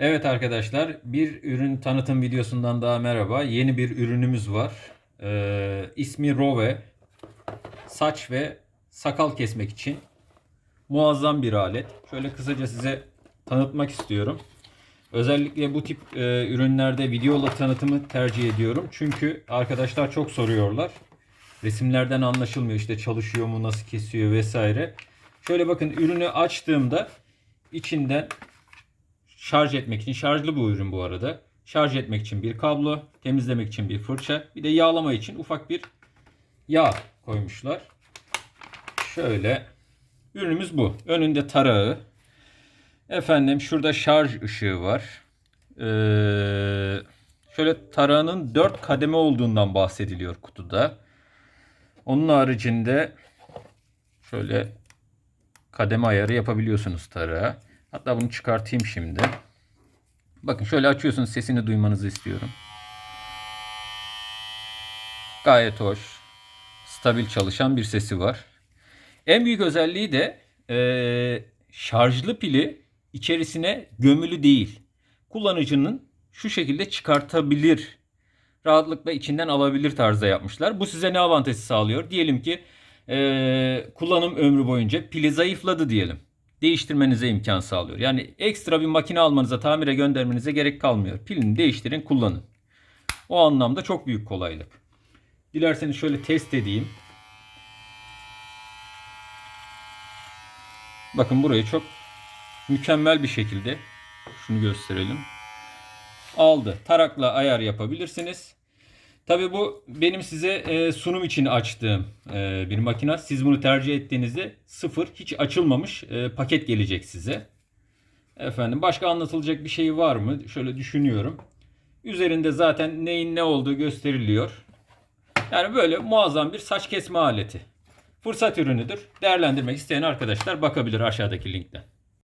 Evet arkadaşlar bir ürün tanıtım videosundan daha merhaba. Yeni bir ürünümüz var. Ee, ismi Rove. Saç ve sakal kesmek için muazzam bir alet. Şöyle kısaca size tanıtmak istiyorum. Özellikle bu tip e, ürünlerde videola tanıtımı tercih ediyorum. Çünkü arkadaşlar çok soruyorlar. Resimlerden anlaşılmıyor işte çalışıyor mu, nasıl kesiyor vesaire. Şöyle bakın ürünü açtığımda içinden şarj etmek için şarjlı bu ürün bu arada. Şarj etmek için bir kablo, temizlemek için bir fırça, bir de yağlama için ufak bir yağ koymuşlar. Şöyle ürünümüz bu. Önünde tarağı. Efendim şurada şarj ışığı var. Ee, şöyle tarağının 4 kademe olduğundan bahsediliyor kutuda. Onun haricinde şöyle kademe ayarı yapabiliyorsunuz tarağa. Hatta bunu çıkartayım şimdi. Bakın şöyle açıyorsunuz sesini duymanızı istiyorum. Gayet hoş. Stabil çalışan bir sesi var. En büyük özelliği de eee, şarjlı pili içerisine gömülü değil. Kullanıcının şu şekilde çıkartabilir, rahatlıkla içinden alabilir tarzda yapmışlar. Bu size ne avantajı sağlıyor? Diyelim ki eee, kullanım ömrü boyunca pili zayıfladı diyelim. Değiştirmenize imkan sağlıyor. Yani ekstra bir makine almanıza, tamire göndermenize gerek kalmıyor. Pilini değiştirin, kullanın. O anlamda çok büyük kolaylık. Dilerseniz şöyle test edeyim. Bakın burayı çok mükemmel bir şekilde şunu gösterelim. Aldı. Tarakla ayar yapabilirsiniz. Tabi bu benim size e, sunum için açtığım e, bir makina. Siz bunu tercih ettiğinizde sıfır hiç açılmamış e, paket gelecek size. Efendim başka anlatılacak bir şey var mı? Şöyle düşünüyorum. Üzerinde zaten neyin ne olduğu gösteriliyor. Yani böyle muazzam bir saç kesme aleti. Fırsat ürünüdür. Değerlendirmek isteyen arkadaşlar bakabilir aşağıdaki linkten.